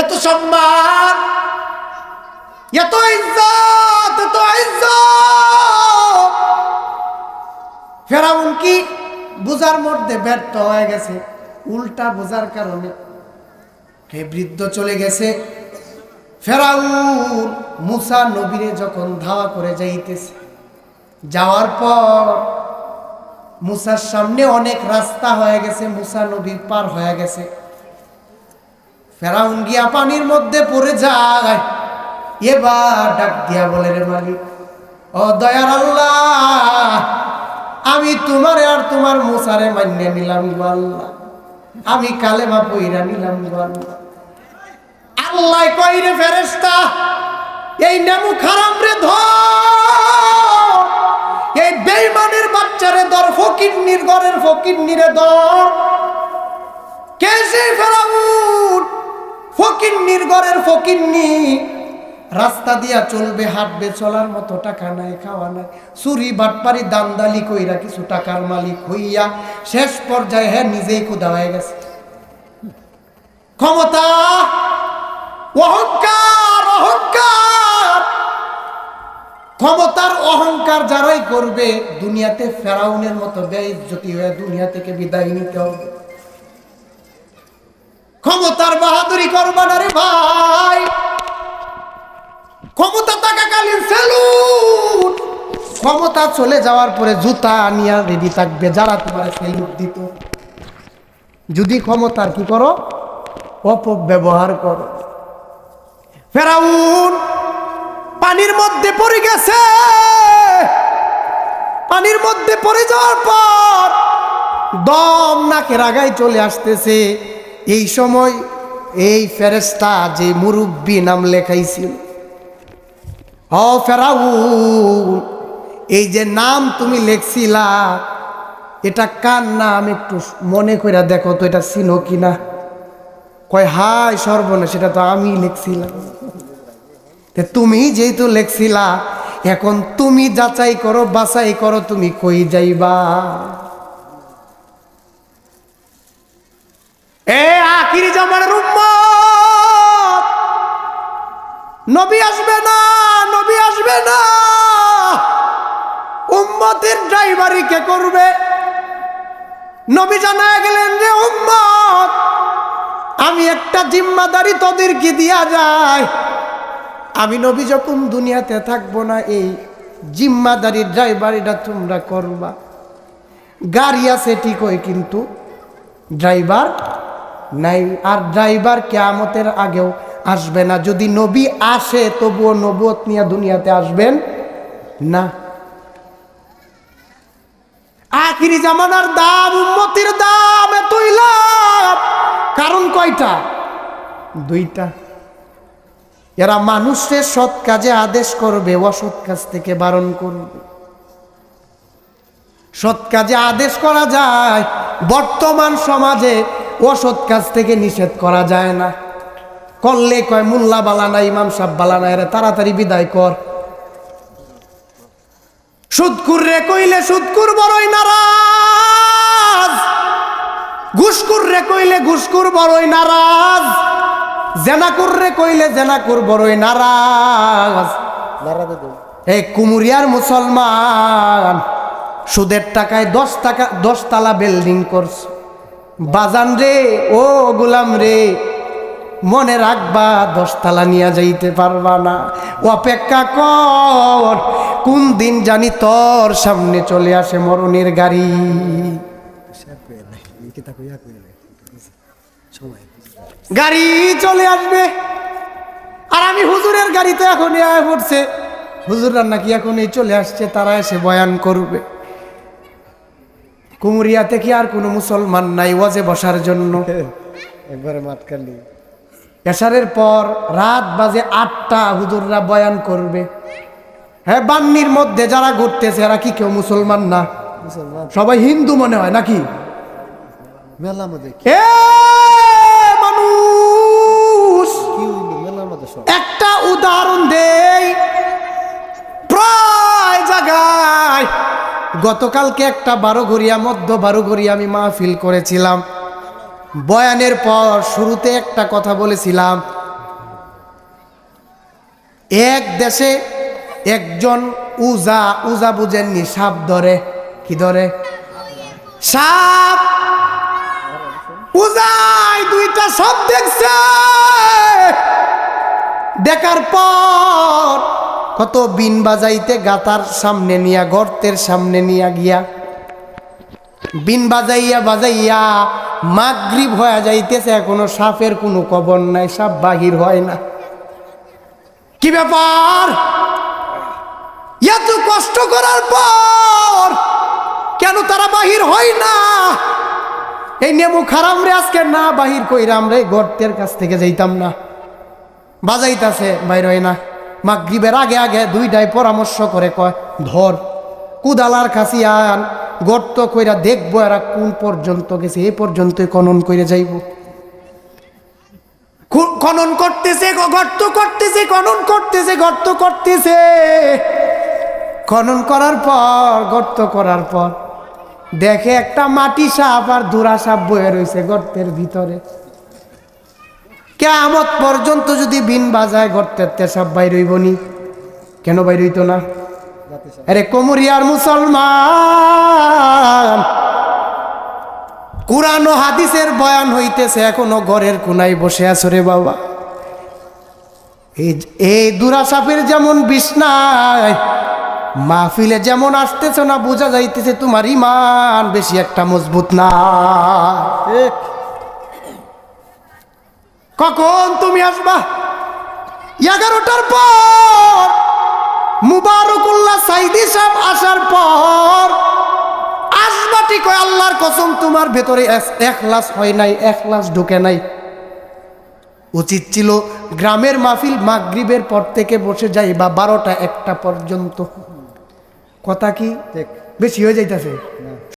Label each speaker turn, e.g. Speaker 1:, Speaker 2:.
Speaker 1: এত সম্মান, এত ইজ্জত এত ইজ্জত। ফেরাউন কি বুজার মধ্যে ব্যর্থ হয়ে গেছে? উল্টা বোঝার কারণে। হে বৃদ্ধ চলে গেছে। ফেরাউন মুসা নবীরে যখন ধাওয়া করে যাইতেছে, যাওয়ার পর মুসার সামনে অনেক রাস্তা হয়ে গেছে, মুসা নবীর পার হয়ে গেছে। ফেরাউন গিয়া পানির মধ্যে পড়ে যায়। এবার ডাক দিয়া বলে রে মালিক, ও দয়ার আল্লাহ, আমি তোমারে আর তোমার মুসারে মান্য নিলাম গো আল্লাহ। আমি কালেমা পইরা নিলাম গো আল্লাহ। আল্লাহ কইরে ফেরেস্তা এই নেমু খারাপ রে ধর। ফকিন্নির ঘরের ফকিন্নিরে ধর কে সেই ফেরাউন? ফকিন্নির ঘরের ফকিন্নি রাস্তা দিয়া চলবে, হাঁটবে, চলার মতো টাকা নাই, খাওয়া নাই। চুরি, বাটপারি দান্দালি কইরা কিছু টাকার মালিক হইয়া শেষ পর্যায়ে হ্যাঁ নিজেই কুদা হয়ে গেছে। ক্ষমতা? অহংকার অহংকার! ক্ষমতার অহংকার যারাই করবে, দুনিয়াতে ফেরাউনের মতো বেইজ্জতি হয়ে দুনিয়া থেকে বিদায় নিতে হবে। ক্ষমতার বাহাদুরি করবা রে ভাই। ক্ষমতা থাকাকালীন সেলুট ক্ষমতা চলে যাওয়ার পরে জুতা নিয়ে রেডি থাকবে, যারা তোমার সেলুট দিত। যদি ক্ষমতার কি করো? অপব্যবহার করো। ফেরাউন পানির মধ্যে পড়ে গেছে। পানির মধ্যে পড়ে যাওয়ার পর দম নাকে আগায় চলে আসতেছে। এই সময় এই ফেরেস্তা যে মুরব্বী নাম লেখাইছিল। ও এই যে নাম তুমি লেখছিলা, এটা কার নাম একটু মনে করে দেখো তো, এটা চিনো কিনা? কয় হাই সর্বনা সেটা তো আমি লিখছিলাম। তুমি যেহেতু লেখছিলা, এখন তুমি যাচাই করো, বাছাই করো, তুমি কই যাইবা? এ আখিরি জামানের উম্মত! নবী আসবে না, নবী আসবে না! উম্মতের ড্রাইভারি কে করবে? নবী জানা গেলেন যে, উম্মত, আমি একটা জিম্মাদারি তোদেরকে দিয়া যায় আমি নবী যখন দুনিয়াতে থাকব না, এই জিম্মাদারি ড্রাইভার এটা তোমরা করবা। গাড়ি আছে ঠিক ঠিকই কিন্তু ড্রাইভার নাই। আর ড্রাইভার কেয়ামতের আগেও আসবে না। যদি নবী আসে, তবুও নবুয়ত নিয়ে দুনিয়াতে আসবেন না। আখিরি জামানার দাম উন্মতির দাম এতই লাভ। কারণ কয়টা? দুইটা। এরা মানুষের সৎ কাজে আদেশ করবে, অসৎ কাজ থেকে বারণ করবে। সৎ কাজে আদেশ করা যায়, বর্তমান সমাজে অসৎ কাজ থেকে নিষেধ করা যায় না। করলে কয়, মুল্লা বালানা ইমাম সাহ বালানা এরা তাড়াতাড়ি বিদায় কর। সুদকুর রে কইলে সুদকুর বড়ই নারাজ। ঘুসকুর রে কইলে ঘুষকুর বড়ই নারাজ। জেনাকুর রে কইলে জেনাকুর বড়ই নারাজ। এই কুমুরিয়ার মুসলমান সুদের টাকায় দশ টাকা দশ তালা বিল্ডিং করছে। বাজান রে ও গোলাম রে মনে রাখবা দশতলা নিয়ে যাইতে পারবা না। অপেক্ষা কর কোন দিন জানি তোর সামনে চলে আসে মরণের গাড়ি
Speaker 2: কিতা কইয়া কইলে সময়
Speaker 1: গাড়ি চলে আসবে। আর আমি হুজুরের গাড়িতে এখন আয় পড়ছে। হুজুররা নাকি এখন এই চলে আসছে তারা এসে বয়ান করবে। কুমুরিয়াতে কি আর কোনো মুসলমান নাই ওয়াজে বসার জন্য?
Speaker 2: একবারে মাত কালি
Speaker 1: এশারের পর রাত বাজে আটটা হুজুররা বয়ান করবে। হ্যাঁ বান্নির মধ্যে যারা ঘুরতেছে এরা কি কেউ মুসলমান না? সবাই হিন্দু মনে হয় নাকি?
Speaker 2: মেলার মধ্যে
Speaker 1: গতকালকে একটা বারো ঘরিয়া মধ্য বারো ঘরিয়া আমি মাহফিল করেছিলাম। বয়ানের পর শুরুতে একটা কথা বলেছিলাম, এক দেশে একজন উজা উজা বুঝেননি, সাপ ধরে। কি ধরে? সাপ! উজাই, দুইটা সাপ দেখছে। দেখার পর কত বিন বাজাইতে গাতার সামনে নিয়া, গর্তের সামনে নিয়া গিয়া। বিন বাজাইয়া বাজাইয়া মাগরিব হয়ে যাইতেছে, এখনও সাপের কোনো কবর নাই, সাপ বাহির হয় না। কি ব্যাপার? এত কষ্ট করার পর কেন তারা বাহির হয় না? এই নেমু খারাপ রে আজকে না, বাহির কইরাম রে, গর্তের কাছ থেকে যাইতাম না। বাজাইতাছে, বাইর হয় না। মাগরিবের আগে আগে দুইটাই পরামর্শ করে কয়, ধর, কুদালার কাছে আন, গর্ত কইরা দেখব এরা কোন পর্যন্ত গেছে, এ পর্যন্তই খনন কইরা যাইব। খনন করতেছে গর্ত করতেছে, খনন করতেছে, গর্ত করতেছে। খনন করার পর, গর্ত করার পর, দেখে একটা মাটি সাপ আর দুরা সাপ বয়ে রয়েছে গর্তের ভিতরে। কেমত পর্যন্ত যদি বিন বাজায় গর্তের তেসাব বাইর হইবনি কেন বাইর হইতো না? আরে কোমরিয়ার মুসলমান, কোরআন ও হাদিসের বয়ান হইতেছে, এখনও ঘরের কোনায় বসে আছো রে বাবা। এই দুরাসাপের যেমন বিছনায় মাহফিলে যেমন আসতেছ না, বোঝা যাইতেছে তোমার ইমান বেশি একটা মজবুত না। কখন তুমি আসবা? এগারোটার পর মুবারকুল্লাহ সাইদি সাহেব আসার পর আসবা ঠিক আল্লাহর কসম তোমার ভেতরে এখলাস হয় নাই এখলাস ঢুকে নাই। উচিত ছিল গ্রামের মাহফিল মাগরিবের পর থেকে বসে যাই বা বারোটা একটা পর্যন্ত। কথা কি? বেশি হয়ে যাইতেছে?